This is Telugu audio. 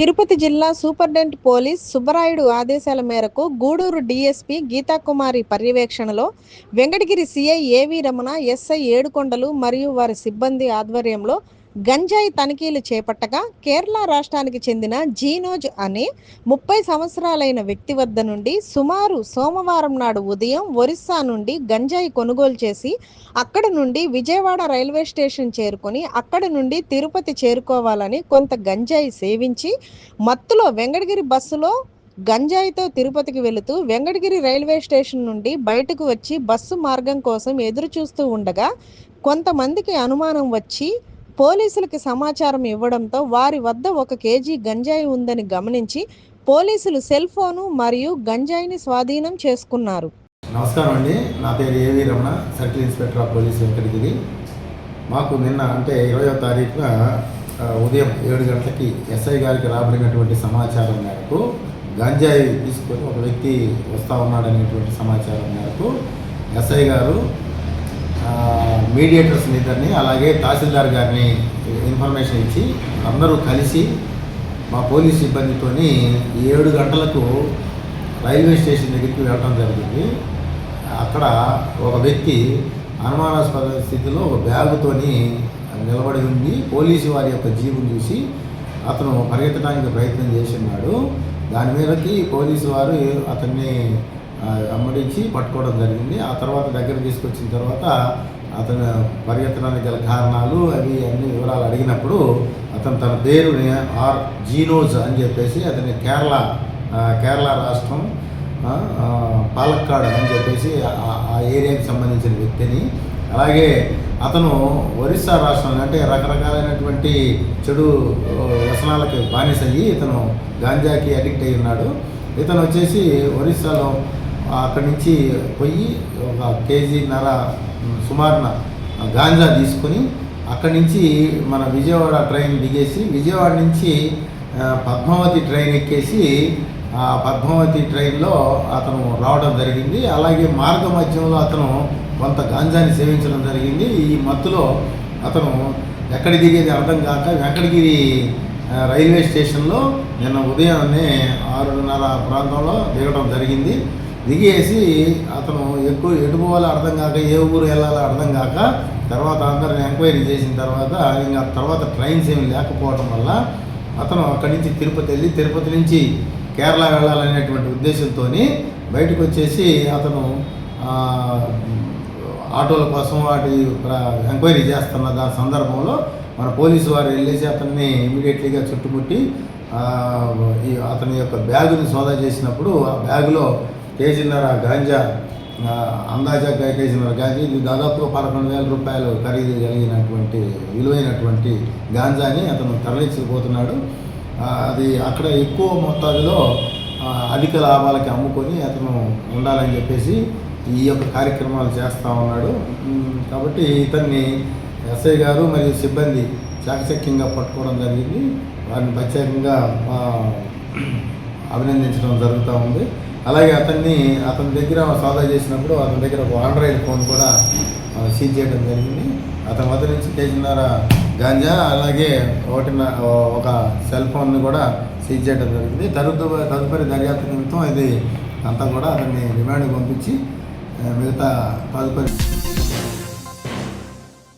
తిరుపతి జిల్లా సూపరింటెండెంట్ పోలీస్ సుబ్బరాయుడు ఆదేశాల మేరకు గూడూరు డీఎస్పీ గీతాకుమారి పర్యవేక్షణలో వెంకటగిరి సిఐ ఏవి రమణ ఎస్ఐ ఏడుకొండలు మరియు వారి సిబ్బంది ఆధ్వర్యంలో గంజాయి తనిఖీలు చేపట్టగా కేరళ రాష్ట్రానికి చెందిన జీనోజ్ అనే ముప్పై సంవత్సరాలైన వ్యక్తి వద్ద నుండి సుమారు సోమవారం నాడు ఉదయం ఒరిస్సా నుండి గంజాయి కొనుగోలు చేసి అక్కడ నుండి విజయవాడ రైల్వే స్టేషన్ చేరుకొని అక్కడ నుండి తిరుపతి చేరుకోవాలని కొంత గంజాయి సేవించి మత్తులో వెంకటగిరి బస్సులో గంజాయితో తిరుపతికి వెళుతూ వెంకటగిరి రైల్వే స్టేషన్ నుండి బయటకు వచ్చి బస్సు మార్గం కోసం ఎదురు చూస్తూ ఉండగా కొంతమందికి అనుమానం వచ్చి పోలీసులకు సమాచారం ఇవ్వడంతో వారి వద్ద ఒక కేజీ గంజాయి ఉందని గమనించి పోలీసులు సెల్ ఫోను మరియు గంజాయిని స్వాధీనం చేసుకున్నారు. నమస్కారం అండి. నా పేరు A V Ramana circle inspector of police Venkatagiri. మాకు నిన్న అంటే ఇరవయో తారీఖున ఉదయం ఏడు గంటలకి ఎస్ఐ గారికి రాబడినటువంటి సమాచారం మేరకు గంజాయి తీసుకొని ఒక వ్యక్తి వస్తూ ఉన్నాడనేటువంటి సమాచారం మేరకు ఎస్ఐ గారు మీడియేటర్స్ని మీడియేటర్స్ ఇద్దరిని అలాగే తహసీల్దార్ గారిని ఇన్ఫర్మేషన్ ఇచ్చి అందరూ కలిసి మా పోలీస్ సిబ్బందితోని ఏడు గంటలకు రైల్వే స్టేషన్ దగ్గరికి వెళ్ళడం జరిగింది. అక్కడ ఒక వ్యక్తి అనుమానాస్పద స్థితిలో ఒక బ్యాగుతోని నిలబడి ఉంది పోలీసు వారి యొక్క జీవుని చూసి అతను పరిగెత్తడానికి ప్రయత్నం చేసి ఉన్నాడు. దాని మీదకి పోలీసు వారు అతన్ని అమ్మడించి పట్టుకోవడం జరిగింది. ఆ తర్వాత దగ్గర తీసుకొచ్చిన తర్వాత అతను పర్యటనానికి గల కారణాలు అవి అన్ని వివరాలు అడిగినప్పుడు అతను తన పేరుని ఆర్ జీనోజ్ అని చెప్పేసి అతని కేరళ కేరళ రాష్ట్రం పాలక్కాడ్ అని చెప్పేసి ఆ- ఆ ఏరియాకి సంబంధించిన వ్యక్తిని అలాగే అతను ఒరిస్సా రాష్ట్రం అంటే రకరకాలైనటువంటి చెడు వ్యసనాలకి బానిసయ్యి ఇతను గాంజాకి అడిక్ట్ అయి ఉన్నాడు ఇతను వచ్చేసి ఒరిస్సాలో అక్కడి నుంచి పోయి ఒక కేజీన్నర సుమారున గాంజా తీసుకొని అక్కడి నుంచి మన విజయవాడ ట్రైన్ దిగేసి విజయవాడ నుంచి పద్మావతి ట్రైన్ ఎక్కేసి ఆ పద్మావతి ట్రైన్లో అతను రావడం జరిగింది. అలాగే మార్గ మధ్యంలో అతను కొంత గాంజాని సేవించడం జరిగింది. ఈ మత్తులో అతను ఎక్కడ దిగేది అర్థం కాక వెంకటగిరి రైల్వే స్టేషన్లో నిన్న ఉదయాన్నే ఆరున్నర ప్రాంతంలో దిగడం జరిగింది. దిగేసి అతను ఎక్కువ ఎటు పోవాలో అర్థం కాక ఏ ఊరు వెళ్ళాలో అర్థం కాక తర్వాత అందరిని ఎంక్వైరీ చేసిన తర్వాత ఇంకా తర్వాత ట్రైన్స్ ఏమి లేకపోవడం వల్ల అతను అక్కడి నుంచి తిరుపతి వెళ్ళి తిరుపతి నుంచి కేరళ వెళ్ళాలనేటువంటి ఉద్దేశంతో బయటకు వచ్చేసి అతను ఆటోల కోసం వాటి ఎంక్వైరీ చేస్తున్న దాని సందర్భంలో మన పోలీసు వారు వెళ్ళేసి అతన్ని ఇమీడియట్లీగా చుట్టుముట్టి అతని యొక్క బ్యాగుని సోదా చేసినప్పుడు ఆ బ్యాగులో కేజీన్నర గాంజా అందాజాగా అందాజా కేజీన్నర గాంజా ఇది దాదాపుగా పదకొండు వేల రూపాయలు ఖరీదు కలిగినటువంటి విలువైనటువంటి గాంజాని అతను తరలించిపోతున్నాడు అది అక్కడ ఎక్కువ మొత్తాలలో అధిక లాభాలకి అమ్ముకొని అతను ఉండాలని చెప్పేసి ఈ యొక్క కార్యక్రమాలు చేస్తూ ఉన్నాడు. కాబట్టి ఇతన్ని ఎస్ఐ గారు మరియు సిబ్బంది చాకచక్యంగా పట్టుకోవడం జరిగింది. వారిని ప్రత్యేకంగా అభినందించడం జరుగుతూ ఉంది. అలాగే అతన్ని అతని దగ్గర సోదా చేసినప్పుడు అతని దగ్గర ఒక ఆండ్రాయిడ్ ఫోన్ కూడా సీజ్ చేయడం జరిగింది. అతని వద్ద నుంచి కేజీన్నర గాంజా అలాగే ఒకటిన్న ఒక సెల్ ఫోన్ని కూడా సీజ్ చేయడం జరిగింది. తదుపరి తదుపరి దర్యాప్తు నిమిత్తం ఇది అంతా కూడా అతన్ని రిమాండ్కి పంపించి మిగతా తదుపరి